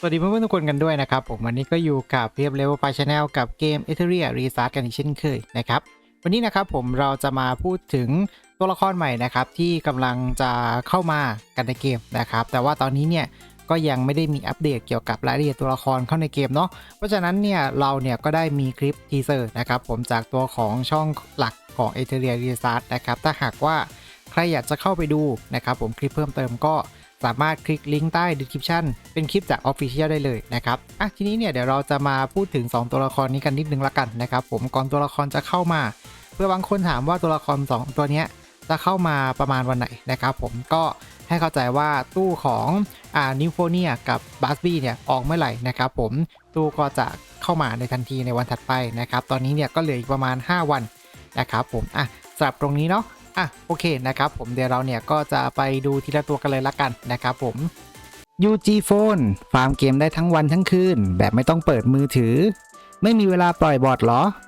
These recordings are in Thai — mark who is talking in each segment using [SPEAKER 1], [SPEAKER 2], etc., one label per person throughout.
[SPEAKER 1] สวัสดีเพื่อนๆทุกคนกันด้วยนะครับ ผมวันนี้ก็อยู่กับเพียบเลเวลไฟชาแนลกับเกม e t h e r i a Restart กันอีกเช่นเคยนะครับ วันนี้นะครับผมเราจะมาพูดถึงตัวละครใหม่นะครับ ที่กำลังจะเข้ามากันในเกมนะครับ แต่ว่าตอนนี้เนี่ยก็ยังไม่ได้มีอัปเดตเกี่ยวกับรายละเอียดตัวละครเข้าในเกมเนาะเพราะฉะนั้นเนี่ยเราเนี่ยก็ได้มีคลิปทีเซอร์นะครับผมจากตัวของช่องหลักของ e t h e r i a Restart นะครับถ้าหากว่าใครอยากจะเข้าไปดูนะครับผมคลิปเพิ่มเติมก็ สามารถคลิกลิงก์ใต้ description เป็นคลิปจาก Official ได้เลยนะครับอะทีนี้เนี่ยเดี๋ยวเราจะมาพูดถึง 2 ตัวละครนี้กันนิดนึงละกันนะครับผมก่อนตัวละครจะเข้ามา เพื่อบางคนถามว่าตัวละคร 2 ตัวเนี้ยจะเข้ามาประมาณวันไหนนะครับผมก็ให้เข้าใจว่าตู้ของอ่านิวโฟเนียกับบัสบี้เนี่ยออกเมื่อไหร่นะครับผมตู้ก็จะเข้ามาในทันทีในวันถัดไปนะครับ ตอนนี้เนี่ยก็เหลืออีกประมาณ 5 วันนะครับผมอะสำหรับตรงนี้เนาะ อะโอเคนะครับผมเดี๋ยวเราเนี่ยก็จะไปดูทีละตัวกันเลยละกันนะครับผม UG Phone ฟาร์มเกมได้ทั้งวันทั้งคืน แบบไม่ต้องเปิดมือถือ ไม่มีเวลาปล่อยบอดหรอ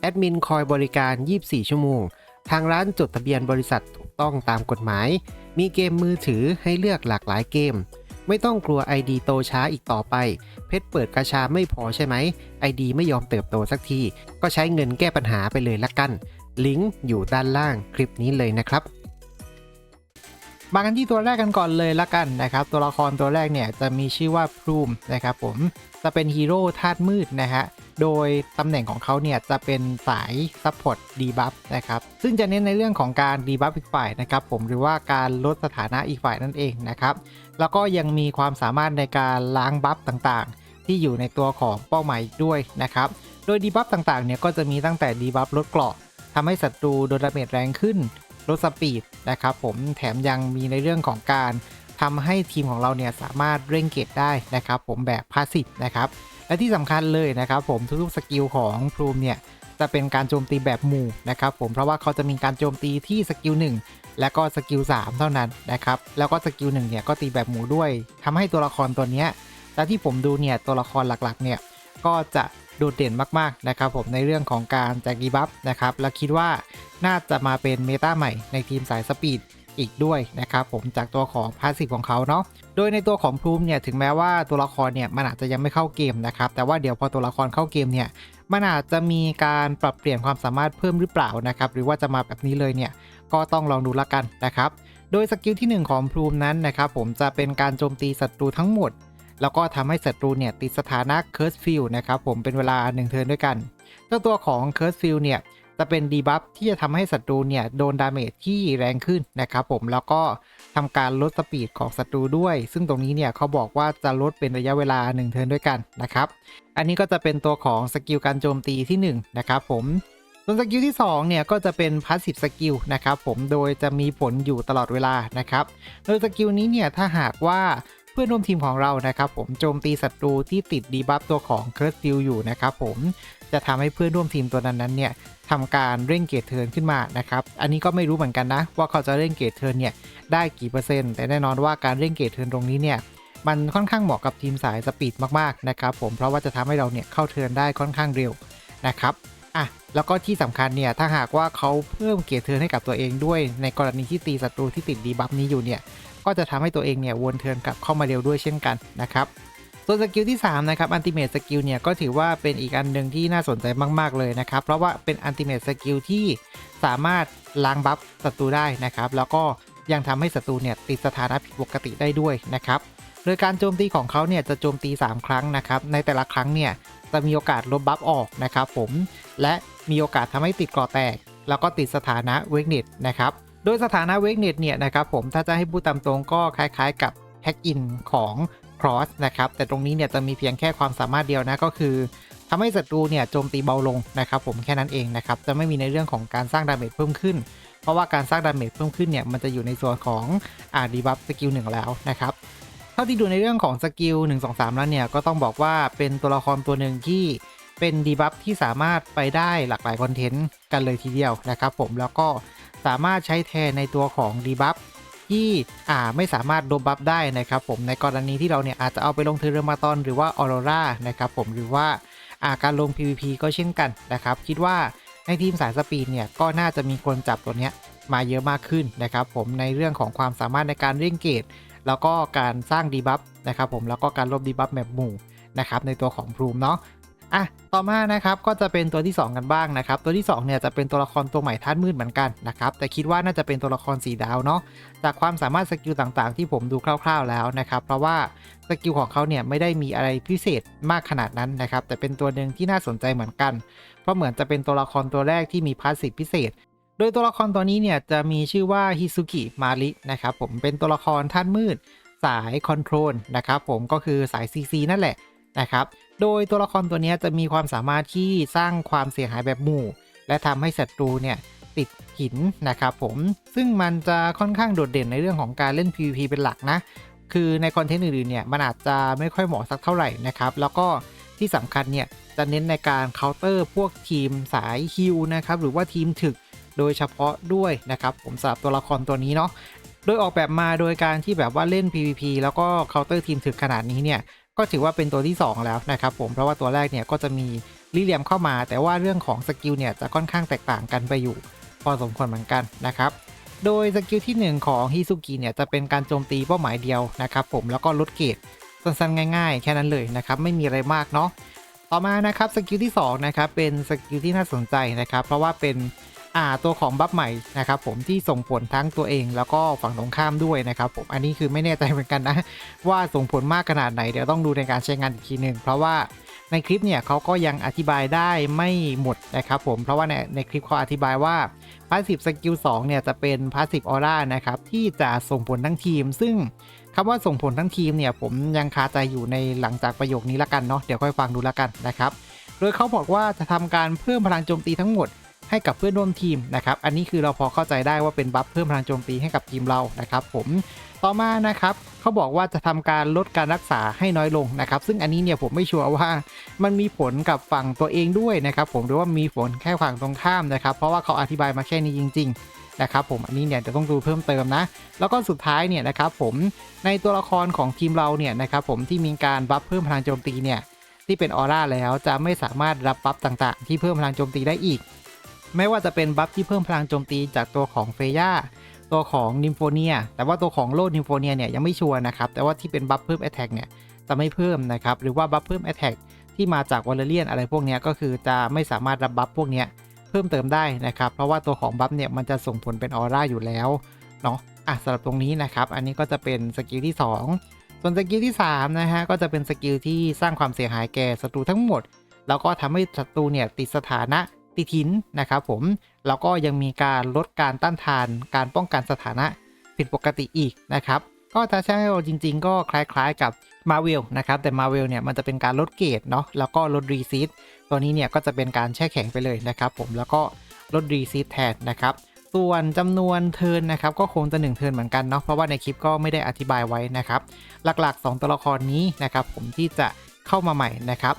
[SPEAKER 1] แอดมินคอยบริการ 24 ชั่วโมง ทางร้านจดทะเบียนบริษัทถูกต้องตามกฎหมาย มีเกมมือถือให้เลือกหลากหลายเกม ไม่ต้องกลัว ID โตช้าอีกต่อไป เพชรเปิดกระชาไม่พอใช่ไหม ID ไม่ยอมเติบโตสักที ก็ใช้เงินแก้ปัญหาไปเลยละกัน ลิงก์อยู่ด้านล่างคลิปนี้เลยนะครับ มากันที่ตัวแรกกันก่อนเลยละกันนะครับ ตัวละครตัวแรกเนี่ยจะมีชื่อว่าพรูมนะครับผมจะเป็นฮีโร่ธาตุมืดนะฮะโดยตำแหน่งของเขาเนี่ยจะเป็นสายซัพพอร์ตดีบัฟนะครับซึ่งจะเน้นในเรื่องของการดีบัฟอีกฝ่ายนะครับผมหรือว่าการลดสถานะอีกฝ่ายนั่นเองนะครับแล้วก็ยังมีความสามารถในการล้างบัฟต่างๆ ที่อยู่ในตัวของเป้าหมายด้วยนะครับโดยดีบัฟต่างๆเนี่ยก็จะมีตั้งแต่ดีบัฟลดเกราะทำให้ศัตรูโดนดาเมจแรงขึ้น ลดสปีดนะครับผมแถมยังมีในเรื่องของการทำให้ทีมของเราเนี่ยสามารถเร่งเกตได้นะครับผมแบบพาสซีฟนะครับและที่สำคัญเลยนะครับผมทุกๆสกิลของพรูมเนี่ยจะเป็นการโจมตีแบบหมู่นะครับผมเพราะว่าเขาจะมีการโจมตีที่สกิล1และก็สกิล3เท่านั้นนะครับแล้วก็สกิล1เนี่ยก็ตีแบบหมู่ด้วยทำให้ตัวละครตัวเนี้ยและที่ผมดูเนี่ยตัวละครหลักๆเนี่ยก็จะ โดดเด่นมากๆนะครับผมในเรื่องของการแจกดีบัฟนะครับและคิดว่าน่าจะมาเป็นเมตาใหม่ในทีมสายสปีดอีกด้วยนะครับผมจากตัวของพาสซีฟของเขาเนาะโดยในตัวของพรูมเนี่ยถึงแม้ว่าตัวละครเนี่ยมันอาจจะยังไม่เข้าเกมนะครับแต่ว่าเดี๋ยวพอตัวละครเข้าเกมเนี่ยมันอาจจะมีการปรับเปลี่ยนความสามารถเพิ่มหรือเปล่านะครับหรือว่าจะมาแบบนี้เลยเนี่ยก็ต้องลองดูละกันนะครับโดยสกิลที่ 1 ของพรูมนั้นนะครับผมจะเป็นการโจมตีศัตรูทั้งหมด แล้วก็ทำให้ศัตรูเนี่ยติดสถานะเคิร์สฟิลนะครับผมเป็นเวลา1เทิร์นด้วยกันเจ้าตัวของเคิร์สฟิลเนี่ยจะเป็นดีบัฟที่จะทำให้ศัตรูเนี่ยโดนดาเมจที่แรงขึ้นนะครับผมแล้วก็ทำการลดสปีดของศัตรูด้วย ซึ่งตรงนี้เนี่ยเขาบอกว่าจะลดเป็นระยะเวลา 1 เทิร์นด้วยกันนะครับอันนี้ก็จะเป็นตัวของสกิลการโจมตีที่1นะครับผมส่วนสกิลที่2เนี่ยก็จะเป็นพาสซีฟสกิลนะครับผมโดยจะมีผลอยู่ตลอดเวลานะครับโดยสกิลนี้เนี่ยถ้าหากว่า พื่อนร่วมทีมของเรานะครับผมโจมตีศัตรูที่ติดดีบัฟตัวของเคิร์สฟิลอยู่นะครับผมจะทำให้เพื่อนร่วมทีมตัวนั้นๆเนี่ยทำการเร่งเกตเทิร์นขึ้นมานะครับ อันนี้ก็ไม่รู้เหมือนกันนะ ว่าเขาจะเร่งเกตเทิร์นเนี่ยได้กี่เปอร์เซ็นต์ แต่แน่นอนว่าการเร่งเกตเทิร์นตรงนี้เนี่ยมันค่อนข้างเหมาะกับทีมสายสปีดมากๆนะครับผมเพราะว่าจะทำให้เราเนี่ยเข้าเทิร์นได้ค่อนข้างเร็วนะครับ อะแล้วก็ที่สำคัญเนี่ยถ้าหากว่าเขาเพิ่มเกตเทิร์นให้กับตัวเองด้วย ในกรณีที่ตีศัตรูที่ติดดีบัฟนี้อยู่เนี่ยก็จะทำให้ตัวเองเนี่ยวนเทิร์นกลับเข้ามาเร็วด้วยเช่นกันนะครับส่วนสกิลที่ 3 นะครับอันติเม e สกิลเนี่ยก็ถือว่าเป็นอีกอันหนึ่งที่น่าสนใจมาก ๆ เลยนะครับ เพราะว่าเป็นอันติเม e สกิลที่สามารถล้างบัฟศัตรูได้นะครับ แล้วก็ยังทำให้ศัตรูเนี่ยติดสถานะผิดปกติได้ด้วยนะครับโดดยการโจมตีของเขาเนี่ยจะโจมตี 3 ครั้งนะครับในแต่ละครั้งเนี่ยจะมีโอกาสลบบัฟออกนะครับผม และมีโอกาสทำให้ติดก่อแตก แล้วก็ติดสถานะเวกเน็ตนะครับ โดยสถานะเวกเน็ตเนี่ยนะครับผมถ้าจะให้พูดตามตรงก็คล้ายๆกับแฮกอินของ Cross นะครับ แต่ตรงนี้เนี่ยจะมีเพียงแค่ความสามารถเดียวนะก็คือทำให้ศัตรูเนี่ยโจมตีเบาลงนะครับผมแค่นั้นเองนะครับ จะไม่มีในเรื่องของการสร้างดาเมจเพิ่มขึ้น เพราะว่าการสร้างดาเมจเพิ่มขึ้นเนี่ยมันจะอยู่ในส่วนของอ่าดีบัฟสกิลหนึ่งแล้วนะครับเท่าที่ดูในเรื่องของสกิล1 2 3 แล้วเนี่ยก็ต้องบอกว่าเป็นตัวละครตัวหนึ่งที่ เป็นดีบัฟที่สามารถไปได้หลากหลายคอนเทนต์กันเลยทีเดียวนะครับผมแล้วก็สามารถใช้แทนในตัวของดีบัฟที่อ่าไม่สามารถลบบัฟได้นะครับผมในกรณีที่เราเนี่ยอาจจะเอาไปลงเทเรมาตอนหรือว่าออโรรานะครับผมหรือว่าอาการลง PVP ก็เช่นกันนะครับ คิดว่าในทีมสายสปีดเนี่ยก็น่าจะมีคนจับตัวเนี้ยมาเยอะมากขึ้นนะครับผมในเรื่องของความสามารถในการเร่งเกตแล้วก็การสร้างดีบัฟนะครับผมแล้วก็การลบดีบัฟแบบหมู่นะครับในตัวของพรูมเนาะ อะต่อมานะครับก็จะเป็นตัวที่ 2 กันบ้างนะครับตัวที่2เนี่ยจะเป็นตัวละครตัวใหม่ท่านมืดเหมือนกันนะครับแต่คิดว่าน่าจะเป็นตัวละครสีดาวเนาะจากความสามารถสกิลต่างๆ ที่ผมดูคร่าวๆแล้วนะครับเพราะว่าสกิลของเขาเนี่ยไม่ได้มีอะไรพิเศษมากขนาดนั้นนะครับแต่เป็นตัวหนึ่งที่น่าสนใจเหมือนกัน เพราะเหมือนจะเป็นตัวละครตัวแรกที่มีพาสซีฟพิเศษโดยตัวละครตัวนี้เนี่ยจะมีชื่อว่าฮิซุกิมารินะครับผมเป็นตัวละครท่านมืดสายคอนโทรลนะครับผมก็คือสาย CC นั่นแหละ นะครับ โดยตัวละครตัวนี้จะมีความสามารถที่สร้างความเสียหายแบบหมู่ และทำให้ศัตรูเนี่ยติดหินนะครับผม ซึ่งมันจะค่อนข้างโดดเด่นในเรื่องของการเล่น PVP เป็นหลักนะ คือในคอนเทนต์อื่นๆเนี่ยมันอาจจะไม่ค่อยเหมาะสักเท่าไหร่นะครับ แล้วก็ที่สำคัญเนี่ยจะเน้นในการเคาน์เตอร์พวกทีมสายฮิลนะครับหรือว่าทีมถึกโดยเฉพาะด้วยนะครับผมสำหรับตัวละครตัวนี้เนาะโดยออกแบบมาโดยการที่แบบว่าเล่น PVP แล้วก็เคาน์เตอร์ทีมถึกขนาดนี้เนี่ย ก็ถือว่าเป็นตัวที่ 2 แล้วนะครับผมเพราะว่าตัวแรกเนี่ยก็จะมีลิเลียมเข้ามา แต่ว่าเรื่องของสกิลเนี่ยจะค่อนข้างแตกต่างกันไปอยู่ พอสมควรเหมือนกันนะครับโดยสกิลที่ 1 ของฮิซุกิเนี่ยจะเป็นการโจมตีเป้าหมายเดียวนะครับผมแล้วก็ลดเกรดสั้นๆ ง่ายๆ แค่นั้นเลยนะครับไม่มีอะไรมากเนาะต่อมานะครับสกิลที่2นะครับเป็นสกิลที่น่าสนใจนะครับเพราะว่าเป็น ตัวของบัฟใหม่นะครับผมที่ส่งผลทั้งตัวเอง แล้วก็ฝั่งตรงข้ามด้วยนะครับผมอันนี้คือไม่แน่ใจเหมือนกันนะ ว่าส่งผลมากขนาดไหนเดี๋ยวต้องดูในการใช้งานอีกทีหนึ่งเพราะว่าในคลิปเนี่ยเขาก็ยังอธิบายได้ไม่หมดนะครับผมเพราะว่าในในคลิปเขาอธิบายว่าพาสซีฟสกิล2เนี่ยจะเป็นพาสซีฟออร่านะครับที่จะส่งผลทั้งทีม ซึ่งคำว่าส่งผลทั้งทีมเนี่ยผมยังคาใจอยู่ในหลังจากประโยคนี้ละกันเนาะเดี๋ยวค่อยฟังดูละกันนะครับโดยเขาบอกว่าจะทำการเพิ่มพลังโจมตีทั้งหมด ให้กับเพื่อนร่วมทีมนะครับ อันนี้คือเราพอเข้าใจได้ว่าเป็นบัฟเพิ่มพลังโจมตีให้กับทีมเรานะครับ ผมต่อมานะครับเขาบอกว่าจะทำการลดการรักษาให้น้อยลงนะครับ ซึ่งอันนี้เนี่ยผมไม่ชัวร์ว่ามันมีผลกับฝั่งตัวเองด้วยนะครับ ผมหรือว่ามีผลแค่ฝั่งตรงข้ามนะครับ เพราะว่าเขาอธิบายมาแค่นี้จริง ๆนะครับผมอันนี้เนี่ยจะต้องดูเพิ่มเติมนะ แล้วก็สุดท้ายเนี่ยนะครับผมในตัวละครของทีมเราเนี่ยนะครับผมที่มีการบัฟเพิ่มพลังโจมตีเนี่ยที่เป็นออร่าแล้วจะไม่สามารถรับบัฟต่างๆ ที่เพิ่มพลังโจมตีได้อีก ไม่ว่าจะเป็นบัฟที่เพิ่มพลังโจมตีจากตัวของเฟย่าตัวของนิมโฟเนียแต่ว่าตัวของโลดนิมโฟเนียเนี่ยยังไม่ชัวร์นะครับแต่ว่าที่เป็นบัฟเพิ่มแอตแทกเนี่ยจะไม่เพิ่มนะครับหรือว่าบัฟเพิ่มแอตแทกที่มาจากวอลเลเลียนอะไรพวกนี้ก็คือจะไม่สามารถรับบัฟพวกนี้เพิ่มเติมได้นะครับเพราะว่าตัวของบัฟเนี่ยมันจะส่งผลเป็นออร่าอยู่แล้วเนาะอะสำหรับตรงนี้นะครับอันนี้ก็จะเป็นสกิลที่ 2 ส่วนสกิลที่3นะฮะก็จะเป็นสกิลที่สร้างความเสียหายแก่ศัตรูทั้งหมด แล้วก็ทำให้ศัตรูเนี่ยติดสถานะ ติดหินนะครับผม แล้วก็ยังมีการลดการต้านทาน การป้องกันสถานะผิดปกติอีกนะครับก็ถ้าใช้เราจริง ๆ ก็คล้ายๆกับมาเวลนะครับแต่มาเวลเนี่ยมันจะเป็นการลดเกรดเนาะแล้วก็ลดรีซีดตัวนี้เนี่ยก็จะเป็นการแช่แข็งไปเลยนะครับผมแล้วก็ลดรีซีดแทนนะครับส่วนจำนวนเทินนะครับก็คงจะ1เทินเหมือนกันเนาะเพราะว่าในคลิปก็ไม่ได้อธิบายไว้นะครับหลักๆ 2 ตัวละครนี้นะครับผมที่จะเข้ามาใหม่นะครับ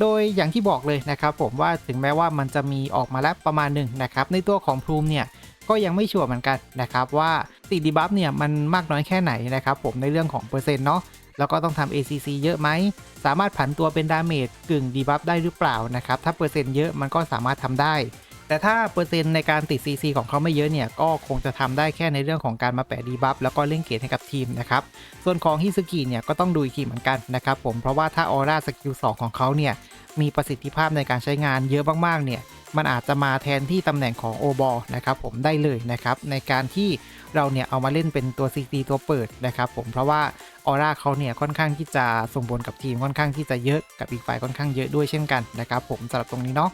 [SPEAKER 1] โดยอย่างที่บอกเลยนะครับผมว่าถึงแม้ว่ามันจะมีออกมาแล้วประมาณหนึ่งนะครับในตัวของพรูมเนี่ยก็ยังไม่ชัวร์เหมือนกันนะครับว่าติดดีบัฟเนี่ยมันมากน้อยแค่ไหนนะครับผมในเรื่องของเปอร์เซ็นต์เนาะแล้วก็ต้องทำ ACC เยอะไหม สามารถผันตัวเป็นดาเมจกึ่งดีบัฟได้หรือเปล่านะครับ ถ้าเปอร์เซ็นต์เยอะมันก็สามารถทำได้ แต่ถ้าเปอร์เซ็นต์ในการติด CC ของเขาไม่เยอะเนี่ย ก็คงจะทำได้แค่ในเรื่องของการมาแปะดีบัฟแล้วก็เล่นเกตให้กับทีมนะครับ ส่วนของฮิสกิเนี่ยก็ต้องดูอีกทีเหมือนกันนะครับผม เพราะว่าถ้าออร่าสกิล2ของเขาเนี่ยมีประสิทธิภาพในการใช้งานเยอะมากๆเนี่ยมันอาจจะมาแทนที่ตำแหน่งของโอบอนะครับผมได้เลยนะครับในการที่เราเนี่ยเอามาเล่นเป็นตัว CC ตัวเปิดนะครับผมเพราะว่าออร่าเขาเนี่ยค่อนข้างที่จะส่งผลกับทีมค่อนข้างที่จะเยอะกับอีกฝ่ายค่อนข้างเยอะด้วยเช่นกันนะครับผมสำหรับตรงนี้เนาะ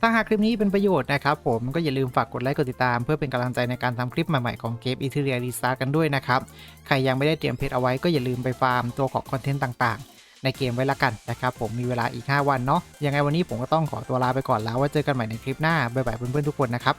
[SPEAKER 1] ถ้าหากคลิปนี้เป็นประโยชน์นะครับผมก็อย่าลืมฝากกดไลค์กดติดตาม เพื่อเป็นกำลังใจในการทำคลิปใหม่ๆของเกมอีเทเรียรีซากันด้วยนะครับ ใครยังไม่ได้เตรียมเพจเอาไว้ก็อย่าลืมไปฟาร์มตัวของคอนเทนต์ต่างๆ ในเกมไว้ละกันนะครับผมมีเวลาอีก 5 วันเนาะยังไงวันนี้ผมก็ต้องขอตัวลาไปก่อนแล้วไว่าเจอกันใหม่ในคลิปหน้าบ๊ายบายเพื่อนๆทุกคนนะครับ